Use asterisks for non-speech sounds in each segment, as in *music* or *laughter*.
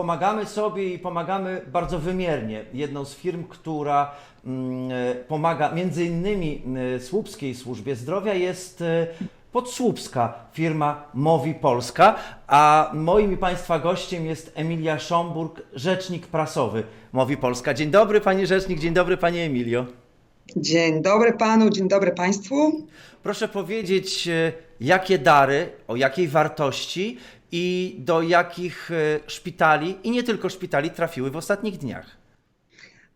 pomagamy sobie i pomagamy bardzo wymiernie. Jedną z firm, która mm, e, pomaga między innymi e, Słupskiej Służbie Zdrowia jest e, podsłupska firma Mowi Polska, a moim i Państwa gościem jest Emilia Szomburg, rzecznik prasowy Mowi Polska. Dzień dobry Pani Rzecznik, dzień dobry Pani Emilio. Dzień dobry panu, dzień dobry państwu. Proszę powiedzieć, jakie dary, o jakiej wartości i do jakich e, szpitali, i nie tylko szpitali, trafiły w ostatnich dniach.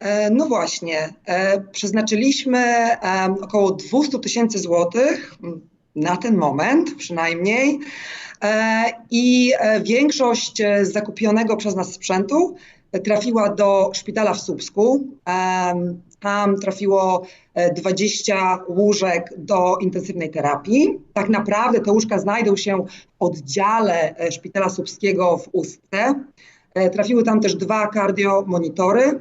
E, No właśnie, e, przeznaczyliśmy około 200 tysięcy złotych na ten moment przynajmniej i większość zakupionego przez nas sprzętu trafiła do szpitala w Słupsku. Tam trafiło e, 20 łóżek do intensywnej terapii. Tak naprawdę te łóżka znajdą się w oddziale e, szpitala słupskiego w Ustce. E, Trafiły tam też dwa kardiomonitory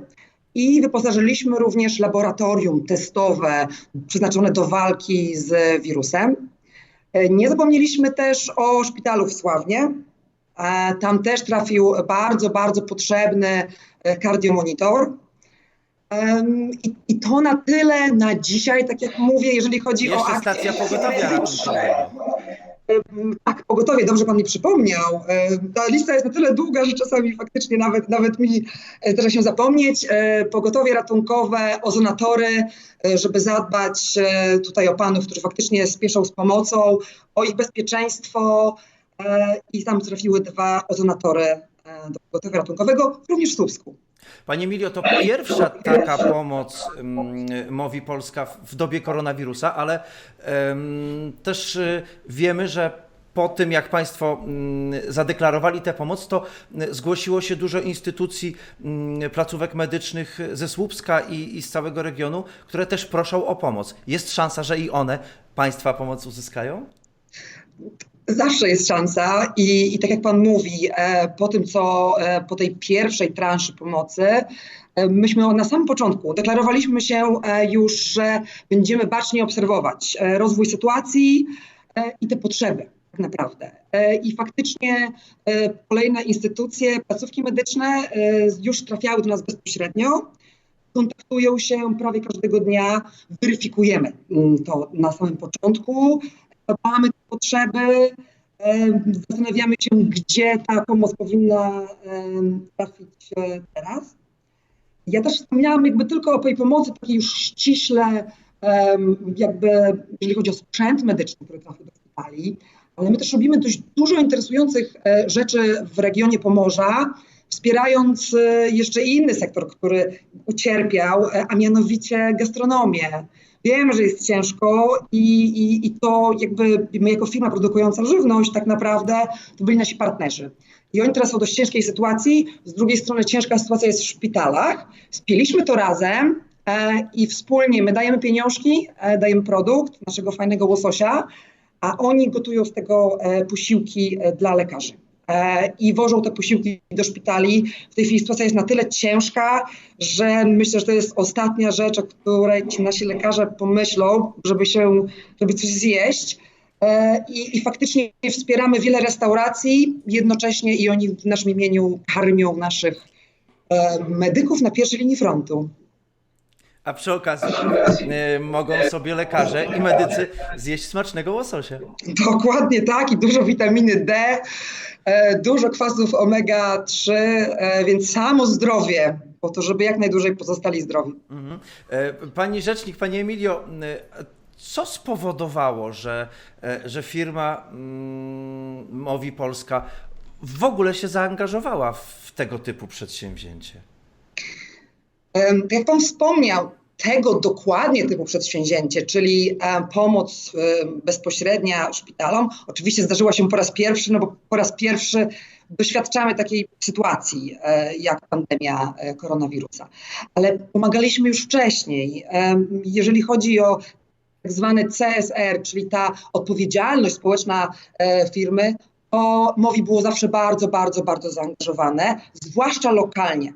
i wyposażyliśmy również laboratorium testowe przeznaczone do walki z wirusem. E, Nie zapomnieliśmy też o szpitalu w Sławnie. E, Tam też trafił bardzo, bardzo potrzebny e, kardiomonitor. I, I to na tyle na dzisiaj, tak jak mówię, jeżeli chodzi o Jeszcze akcje stacja pogotowia Tak, pogotowie, dobrze pan mi przypomniał. Ta lista jest na tyle długa, że czasami faktycznie nawet, nawet mi e, zdarza się zapomnieć. E, Pogotowie ratunkowe, ozonatory, e, żeby zadbać e, tutaj o panów, którzy faktycznie spieszą z pomocą, o ich bezpieczeństwo e, i tam trafiły dwa ozonatory e, do pogotowia ratunkowego, również w Słupsku. Pani Emilio, to pierwsza taka pomoc Mowi Polska w- dobie koronawirusa, ale też y, wiemy, że po tym, jak Państwo mm, zadeklarowali tę pomoc, to mm, zgłosiło się dużo instytucji, mm, placówek medycznych ze Słupska i, i z całego regionu, które też proszą o pomoc. Jest szansa, że i one Państwa pomoc uzyskają? Zawsze jest szansa i, i tak jak Pan mówi, e, po tym, co e, po tej pierwszej transzy pomocy, e, myśmy na samym początku deklarowaliśmy się już, że będziemy bacznie obserwować rozwój sytuacji i te potrzeby tak naprawdę. I faktycznie kolejne instytucje, placówki medyczne już trafiały do nas bezpośrednio kontaktują się prawie każdego dnia, weryfikujemy mm, to na samym początku, badamy potrzeby, zastanawiamy się, gdzie ta pomoc powinna trafić e, teraz. Ja też wspomniałam jakby tylko o tej pomocy takiej już ściśle, jakby jeżeli chodzi o sprzęt medyczny, który trafił do szpitali, ale my też robimy dość dużo interesujących e, rzeczy w regionie Pomorza, wspierając e, jeszcze inny sektor, który ucierpiał, a mianowicie gastronomię. Wiem, że jest ciężko i, i, i to jakby my jako firma produkująca żywność tak naprawdę to byli nasi partnerzy. I oni teraz są w dość ciężkiej sytuacji. Z drugiej strony ciężka sytuacja jest w szpitalach. Spieliśmy to razem e, i wspólnie my dajemy pieniążki, e, dajemy produkt naszego fajnego łososia, a oni gotują z tego e, posiłki dla lekarzy. E, I wożą te posiłki do szpitali. W tej chwili sytuacja jest na tyle ciężka, że myślę, że to jest ostatnia rzecz, o której ci nasi lekarze pomyślą, żeby się, żeby coś zjeść. E, I, I faktycznie wspieramy wiele restauracji jednocześnie i oni w naszym imieniu karmią naszych e, medyków na pierwszej linii frontu. A przy okazji y, mogą sobie lekarze i medycy zjeść smacznego łososia. Dokładnie tak i dużo witaminy D, e, dużo kwasów omega-3, e, więc samo zdrowie, po to, żeby jak najdłużej pozostali zdrowi. Mhm. E, Pani rzecznik, Pani Emilio, e, co spowodowało, że, że firma mm, Mowi Polska w ogóle się zaangażowała w tego typu przedsięwzięcie? Jak Pan wspomniał, tego dokładnie typu przedsięwzięcie, czyli e, pomoc e, bezpośrednia szpitalom, oczywiście zdarzyła się po raz pierwszy, no bo po raz pierwszy doświadczamy takiej sytuacji e, jak pandemia koronawirusa. Ale pomagaliśmy już wcześniej. Jeżeli chodzi o tak zwany CSR, czyli ta odpowiedzialność społeczna firmy, to MOWI było zawsze bardzo, bardzo, bardzo zaangażowane, zwłaszcza lokalnie.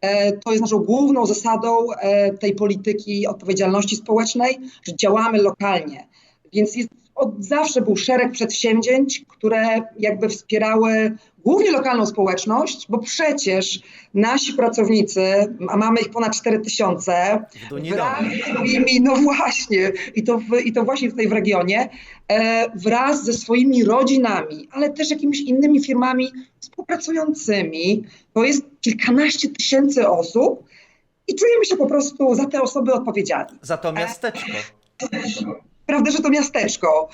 E, To jest naszą główną zasadą e, tej polityki odpowiedzialności społecznej, że działamy lokalnie. Więc jest, od zawsze był szereg przedsięwzięć, które jakby wspierały głównie lokalną społeczność, bo przecież nasi pracownicy, a mamy ich ponad 4 tysiące, no właśnie, i to, w, i to właśnie tutaj w regionie, e, wraz ze swoimi rodzinami, ale też jakimiś innymi firmami współpracującymi, to jest kilkanaście tysięcy osób i czujemy się po prostu za te osoby odpowiedzialni Za to miasteczko. *laughs* prawda, że to miasteczko.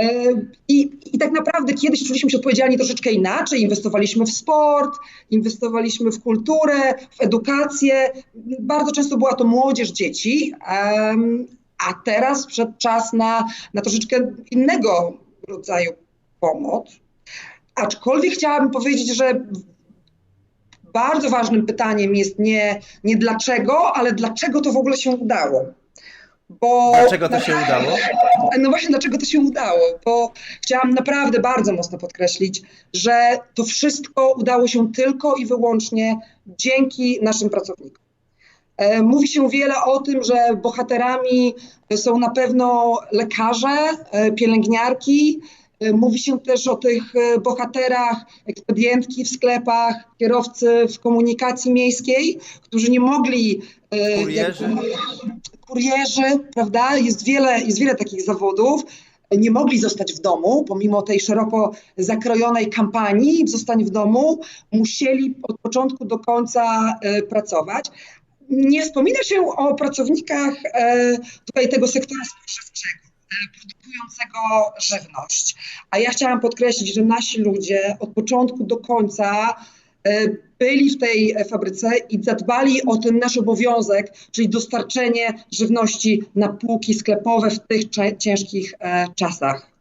E, I, I tak naprawdę kiedyś czuliśmy się odpowiedzialni troszeczkę inaczej. Inwestowaliśmy w sport, inwestowaliśmy w kulturę, w edukację. Bardzo często była to młodzież, dzieci. A teraz przyszedł czas na, na troszeczkę innego rodzaju pomoc. Aczkolwiek chciałabym powiedzieć, że bardzo ważnym pytaniem jest nie, nie dlaczego, ale dlaczego to w ogóle się udało. Bo Dlaczego to się udało? no właśnie, dlaczego to się udało? Bo chciałam naprawdę bardzo mocno podkreślić, że to wszystko udało się tylko i wyłącznie dzięki naszym pracownikom. E, Mówi się wiele o tym, że bohaterami są na pewno lekarze, e, pielęgniarki. E, Mówi się też o tych bohaterach, ekspedientki w sklepach, kierowcy w komunikacji miejskiej, którzy nie mogli. Kurierzy. jakby- kurierzy, prawda? Jest wiele, jest wiele takich zawodów. Nie mogli zostać w domu, pomimo tej szeroko zakrojonej kampanii Zostań w domu, musieli od początku do końca e, pracować. Nie wspomina się o pracownikach e, tutaj tego sektora spożywczego, e, produkującego żywność. A ja chciałam podkreślić, że nasi ludzie od początku do końca byli w tej e, fabryce i zadbali o ten nasz obowiązek, czyli dostarczenie żywności na półki sklepowe w tych ciężkich e, czasach.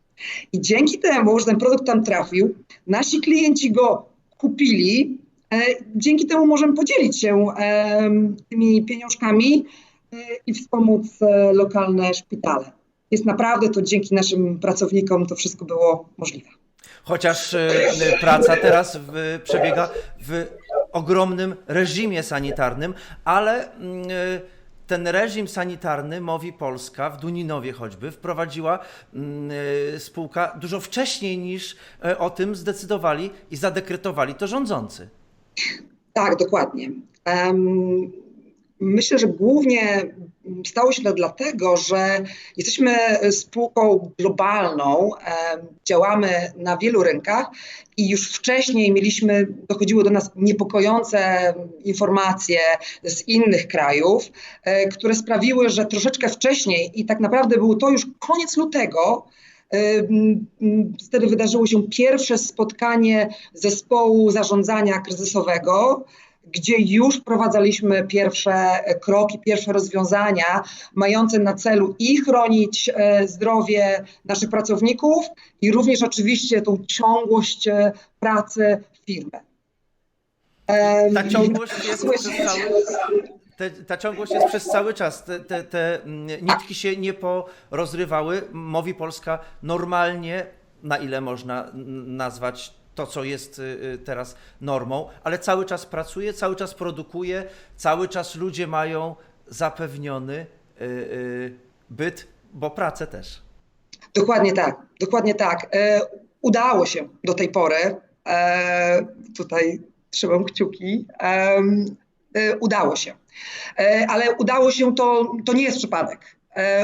I dzięki temu, że ten produkt tam trafił, nasi klienci go kupili. E, dzięki temu możemy podzielić się e, tymi pieniążkami e, i wspomóc e, lokalne szpitale. Jest naprawdę to dzięki naszym pracownikom to wszystko było możliwe. Chociaż e, praca teraz w, przebiega w ogromnym reżimie sanitarnym, ale mm, e, ten reżim sanitarny Mowi Polska w Duninowie choćby wprowadziła mm, e, spółka dużo wcześniej niż o tym zdecydowali i zadekretowali to rządzący. Tak, dokładnie. Myślę, że głównie stało się to dlatego, że jesteśmy spółką globalną, działamy na wielu rynkach i już wcześniej mieliśmy, dochodziły do nas niepokojące informacje z innych krajów, e, które sprawiły, że troszeczkę wcześniej i tak naprawdę był to już koniec lutego, Wtedy wydarzyło się pierwsze spotkanie zespołu zarządzania kryzysowego, gdzie już wprowadzaliśmy pierwsze kroki, pierwsze rozwiązania mające na celu i chronić e, zdrowie naszych pracowników, i również oczywiście tą ciągłość e, pracy firmy. Ta ciągłość jest Słyszę. przez cały, te, ta ciągłość jest przez cały czas. Te, te, te mm, nitki się nie porozrywały. Mowi Polska normalnie, na ile można nazwać to, co jest y, y, teraz normą, ale cały czas pracuje, cały czas produkuje, cały czas ludzie mają zapewniony y, byt, bo pracę też. Dokładnie tak, dokładnie tak. E, udało się do tej pory. E, tutaj trzymam kciuki. E, udało się. Ale udało się to, to nie jest przypadek.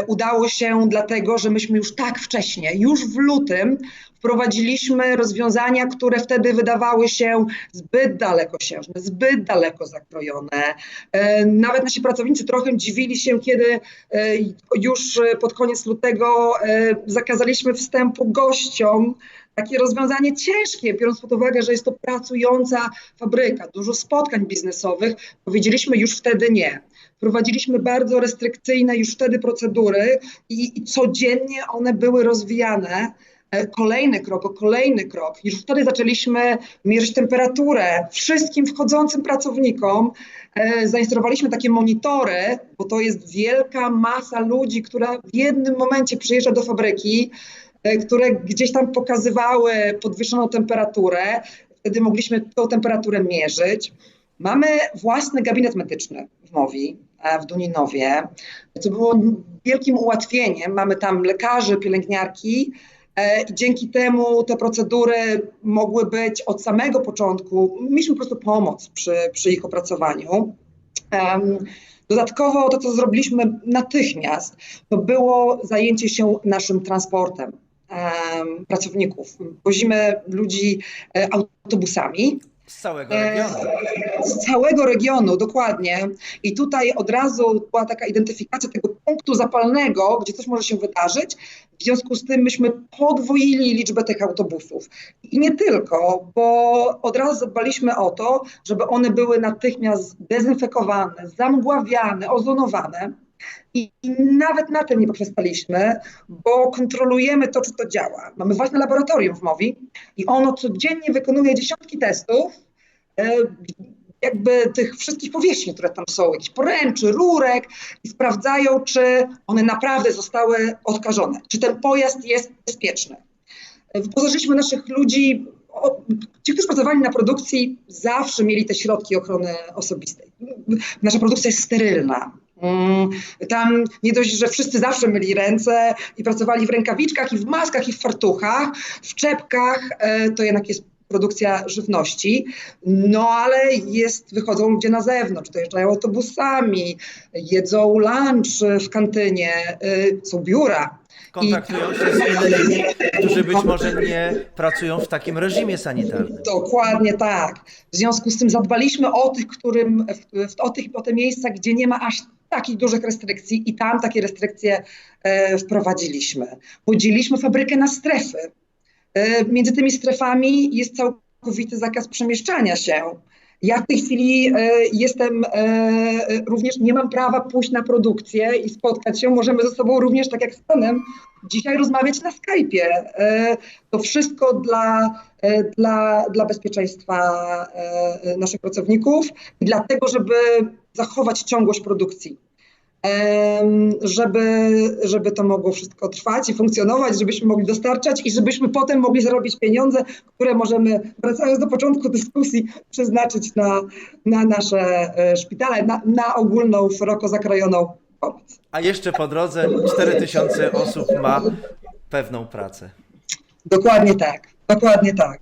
Udało się dlatego, że myśmy już tak wcześnie, już w lutym wprowadziliśmy rozwiązania, które wtedy wydawały się zbyt dalekosiężne, zbyt daleko zakrojone. E, Nawet nasi pracownicy trochę dziwili się, kiedy e, już pod koniec lutego e, zakazaliśmy wstępu gościom. Takie rozwiązanie ciężkie, biorąc pod uwagę, że jest to pracująca fabryka, dużo spotkań biznesowych, powiedzieliśmy już wtedy nie. Wprowadziliśmy bardzo restrykcyjne już wtedy procedury i, i codziennie one były rozwijane. E, Kolejny krok, kolejny krok. Już wtedy zaczęliśmy mierzyć temperaturę wszystkim wchodzącym pracownikom. E, Zainstalowaliśmy takie monitory, bo to jest wielka masa ludzi, która w jednym momencie przyjeżdża do fabryki, e, które gdzieś tam pokazywały podwyższoną temperaturę. Wtedy mogliśmy tą temperaturę mierzyć. Mamy własny gabinet medyczny w Mowi, w Duninowie, co było wielkim ułatwieniem. Mamy tam lekarzy, pielęgniarki, I dzięki temu te procedury mogły być od samego początku, mieliśmy po prostu pomoc przy, przy ich opracowaniu. Dodatkowo to, co zrobiliśmy natychmiast, to było zajęcie się naszym transportem em, pracowników. Wozimy ludzi e, autobusami Z całego e, regionu. z całego regionu, dokładnie. I tutaj od razu była taka identyfikacja tego punktu zapalnego, gdzie coś może się wydarzyć. W związku z tym myśmy podwoili liczbę tych autobusów. I nie tylko, bo od razu zadbaliśmy o to, żeby one były natychmiast dezynfekowane, zamgławiane, ozonowane. I, I nawet na tym nie poprzestaliśmy, bo kontrolujemy to, czy to działa. Mamy własne laboratorium w MOWI i ono codziennie wykonuje dziesiątki testów, e, jakby tych wszystkich powierzchni, które tam są, jakichś poręczy, rurek i sprawdzają, czy one naprawdę zostały odkażone, czy ten pojazd jest bezpieczny. Wyposażyliśmy naszych ludzi, ci, którzy pracowali na produkcji, zawsze mieli te środki ochrony osobistej. Nasza produkcja jest sterylna. Mm, Tam nie dość, że wszyscy zawsze myli ręce i pracowali w rękawiczkach, i w maskach, i w fartuchach, w czepkach, e, to jednak jest produkcja żywności, no ale jest, wychodzą ludzie na zewnątrz, dojeżdżają autobusami, jedzą lunch w kantynie, y, są biura. Kontaktują się z innymi, którzy być może nie pracują w takim reżimie sanitarnym. Dokładnie tak. W związku z tym zadbaliśmy o tych, którym, o, tych, o te miejsca, gdzie nie ma aż takich dużych restrykcji i tam takie restrykcje e, wprowadziliśmy. Podzieliliśmy fabrykę na strefy. E, między tymi strefami jest całkowity zakaz przemieszczania się. Ja w tej chwili e, jestem również, nie mam prawa pójść na produkcję i spotkać się. Możemy ze sobą również, tak jak z Panem, dzisiaj rozmawiać na Skype'ie. To wszystko dla, dla, dla bezpieczeństwa naszych pracowników i dlatego, żeby zachować ciągłość produkcji. Żeby, żeby to mogło wszystko trwać i funkcjonować, żebyśmy mogli dostarczać i żebyśmy potem mogli zarobić pieniądze, które możemy, wracając do początku dyskusji, przeznaczyć na, na nasze e, szpitale, na, na ogólną, szeroko zakrojoną pomoc. A jeszcze po drodze 4000 osób ma pewną pracę. Dokładnie tak, dokładnie tak.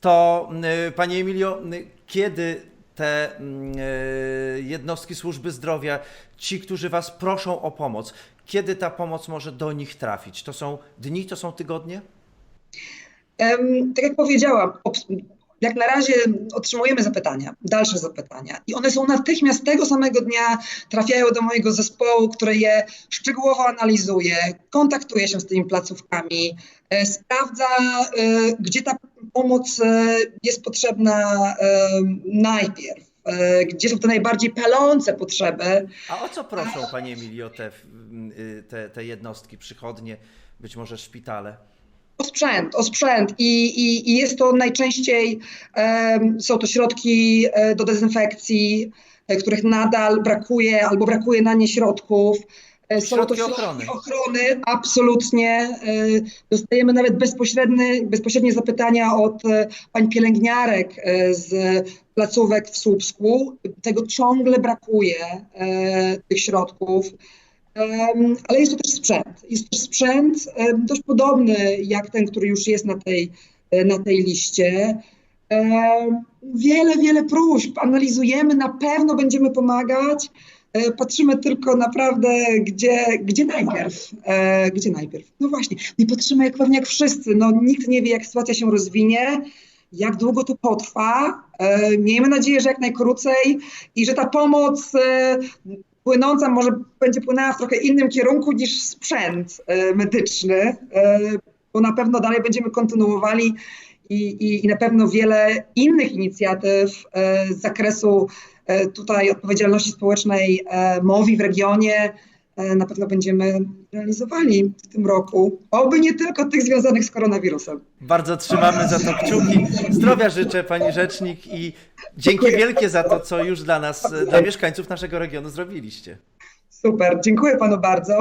To y, Panie Emilio, y, kiedy te mm, y, jednostki służby zdrowia, ci, którzy Was proszą o pomoc, kiedy ta pomoc może do nich trafić? To są dni, to są tygodnie? Tak jak powiedziałam, jak na razie otrzymujemy zapytania, dalsze zapytania i one są natychmiast tego samego dnia, trafiają do mojego zespołu, który je szczegółowo analizuje, kontaktuje się z tymi placówkami, e, sprawdza, e, gdzie ta pomoc e, jest potrzebna e, najpierw, e, gdzie są te najbardziej palące potrzeby, A o co proszą, Panie Emilio, te, y, te, te jednostki, przychodnie, być może szpitale? O sprzęt, o sprzęt I, i, i jest to najczęściej, em, są to środki do dezynfekcji, których nadal brakuje albo brakuje na nie środków. E, Są to Środki środki ochrony. ochrony, absolutnie. E, Dostajemy nawet bezpośrednie, bezpośrednie zapytania od e, pań pielęgniarek z placówek w Słupsku. Tego ciągle brakuje, tych środków. Ale jest to też sprzęt. Jest też sprzęt dość podobny jak ten, który już jest na tej, na tej liście. Wiele, wiele próśb. Analizujemy, na pewno będziemy pomagać. E, Patrzymy tylko naprawdę, gdzie, gdzie najpierw. E, Gdzie najpierw. No właśnie, nie patrzymy jak pewnie jak wszyscy. No, nikt nie wie, jak sytuacja się rozwinie, jak długo to potrwa. E, Miejmy nadzieję, że jak najkrócej i że ta pomoc płynąca może będzie płynęła w trochę innym kierunku niż sprzęt medyczny, bo na pewno dalej będziemy kontynuowali i, i, i na pewno wiele innych inicjatyw z zakresu tutaj odpowiedzialności społecznej e, MOWI w regionie e, na pewno będziemy realizowali w tym roku. Oby nie tylko tych związanych z koronawirusem. Bardzo trzymamy za to kciuki. Zdrowia życzę Pani Rzecznik i dzięki Dziękuję. wielkie za to, co już dla nas, dla mieszkańców naszego regionu zrobiliście. Super, dziękuję panu bardzo.